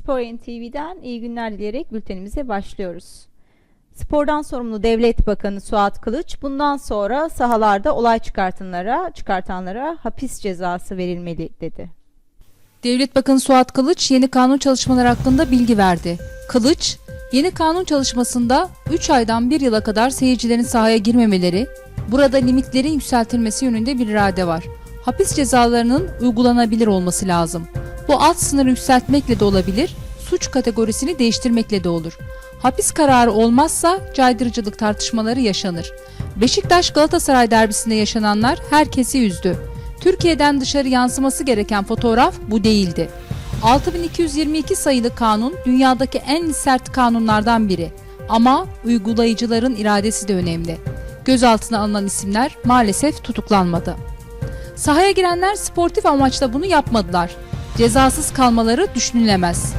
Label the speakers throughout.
Speaker 1: Spor TV'den iyi günler dileyerek bültenimize başlıyoruz. Spordan sorumlu Devlet Bakanı Suat Kılıç bundan sonra sahalarda olay çıkartanlara, çıkartanlara hapis cezası verilmeli dedi.
Speaker 2: Devlet Bakanı Suat Kılıç yeni kanun çalışmaları hakkında bilgi verdi. Kılıç, yeni kanun çalışmasında 3 aydan 1 yıla kadar seyircilerin sahaya girmemeleri, burada limitlerin yükseltilmesi yönünde bir irade var. Hapis cezalarının uygulanabilir olması lazım. Bu alt sınırı yükseltmekle de olabilir, suç kategorisini değiştirmekle de olur. Hapis kararı olmazsa caydırıcılık tartışmaları yaşanır. Beşiktaş Galatasaray derbisinde yaşananlar herkesi üzdü. Türkiye'den dışarı yansıması gereken fotoğraf bu değildi. 6222 sayılı kanun dünyadaki en sert kanunlardan biri. Ama uygulayıcıların iradesi de önemli. Gözaltına alınan isimler maalesef tutuklanmadı. Sahaya girenler sportif amaçla bunu yapmadılar. Cezasız kalmaları düşünülemez.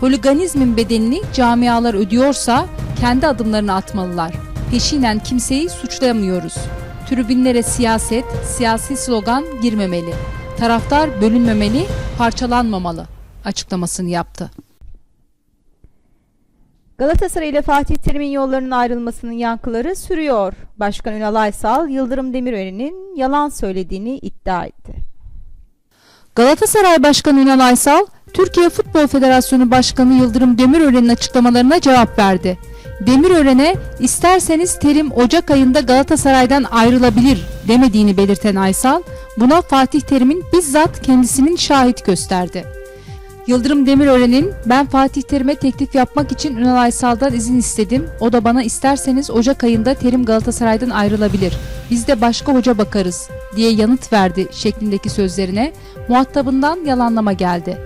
Speaker 2: Holiganizmin bedelini camialar ödüyorsa kendi adımlarını atmalılar. Peşinen kimseyi suçlayamıyoruz. Tribünlere siyaset, siyasi slogan girmemeli. Taraftar bölünmemeli, parçalanmamalı açıklamasını yaptı.
Speaker 1: Galatasaray ile Fatih Terim'in yollarının ayrılmasının yankıları sürüyor. Başkan Ünal Aysal, Yıldırım Demirören'in yalan söylediğini iddia etti.
Speaker 2: Galatasaray Başkanı Ünal Aysal, Türkiye Futbol Federasyonu Başkanı Yıldırım Demirören'in açıklamalarına cevap verdi. Demirören'e isterseniz Terim Ocak ayında Galatasaray'dan ayrılabilir demediğini belirten Aysal, buna Fatih Terim'in bizzat kendisinin şahit gösterdi. Yıldırım Demirören'in ben Fatih Terim'e teklif yapmak için Ünal Aysal'dan izin istedim. O da bana isterseniz Ocak ayında Terim Galatasaray'dan ayrılabilir. Biz de başka hoca bakarız diye yanıt verdi şeklindeki sözlerine muhatabından yalanlama geldi.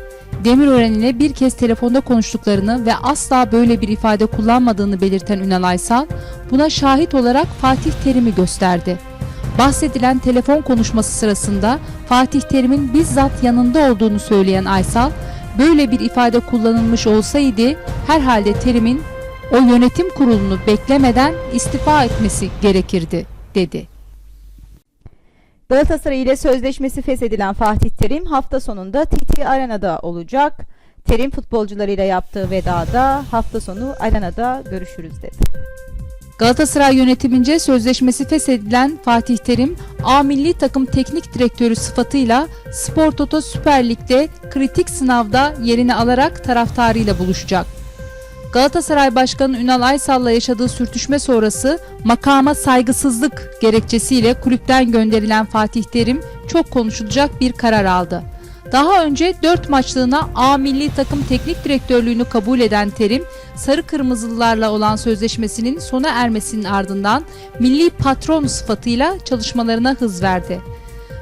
Speaker 2: Demirören ile bir kez telefonda konuştuklarını ve asla böyle bir ifade kullanmadığını belirten Ünal Aysal, buna şahit olarak Fatih Terim'i gösterdi. Bahsedilen telefon konuşması sırasında Fatih Terim'in bizzat yanında olduğunu söyleyen Aysal, böyle bir ifade kullanılmış olsaydı herhalde Terim'in o yönetim kurulunu beklemeden istifa etmesi gerekirdi, dedi.
Speaker 1: Galatasaray ile sözleşmesi feshedilen Fatih Terim hafta sonunda TT Arena'da olacak. Terim futbolcularıyla yaptığı vedada hafta sonu Arena'da görüşürüz dedi.
Speaker 2: Galatasaray yönetimince sözleşmesi feshedilen Fatih Terim, A milli takım teknik direktörü sıfatıyla Spor Toto Süper Lig'de kritik sınavda yerini alarak taraftarıyla buluşacak. Galatasaray Başkanı Ünal Aysal'la yaşadığı sürtüşme sonrası makama saygısızlık gerekçesiyle kulüpten gönderilen Fatih Terim çok konuşulacak bir karar aldı. Daha önce 4 maçlığına A milli takım teknik direktörlüğünü kabul eden Terim, sarı kırmızılılarla olan sözleşmesinin sona ermesinin ardından milli patron sıfatıyla çalışmalarına hız verdi.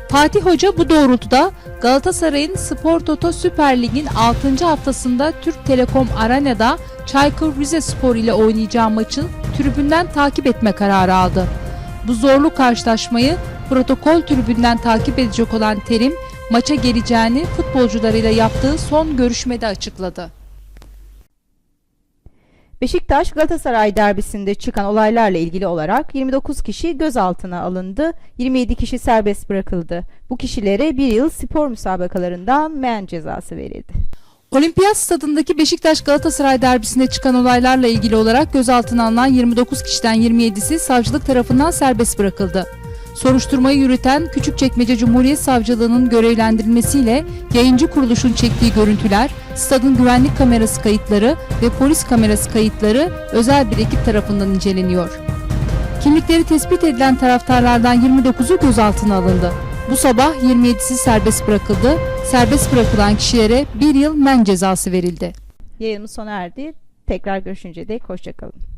Speaker 2: Fatih Hoca bu doğrultuda Galatasaray'ın Spor Toto Süper Lig'in 6. haftasında Türk Telekom Arena'da Çaykur Rizespor ile oynayacağı maçın tribünden takip etme kararı aldı. Bu zorlu karşılaşmayı protokol tribünden takip edecek olan Terim, maça geleceğini futbolcularıyla yaptığı son görüşmede açıkladı.
Speaker 1: Beşiktaş Galatasaray derbisinde çıkan olaylarla ilgili olarak 29 kişi gözaltına alındı, 27 kişi serbest bırakıldı. Bu kişilere bir yıl spor müsabakalarından men cezası verildi.
Speaker 2: Olimpiyat stadındaki Beşiktaş Galatasaray derbisinde çıkan olaylarla ilgili olarak gözaltına alınan 29 kişiden 27'si savcılık tarafından serbest bırakıldı. Soruşturmayı yürüten Küçükçekmece Cumhuriyet Savcılığı'nın görevlendirilmesiyle yayıncı kuruluşun çektiği görüntüler, stadın güvenlik kamerası kayıtları ve polis kamerası kayıtları özel bir ekip tarafından inceleniyor. Kimlikleri tespit edilen taraftarlardan 29'u gözaltına alındı. Bu sabah 27'si serbest bırakıldı. Serbest bırakılan kişilere bir yıl men cezası verildi.
Speaker 1: Yayınımız sona erdi. Tekrar görüşünceye dek hoşçakalın.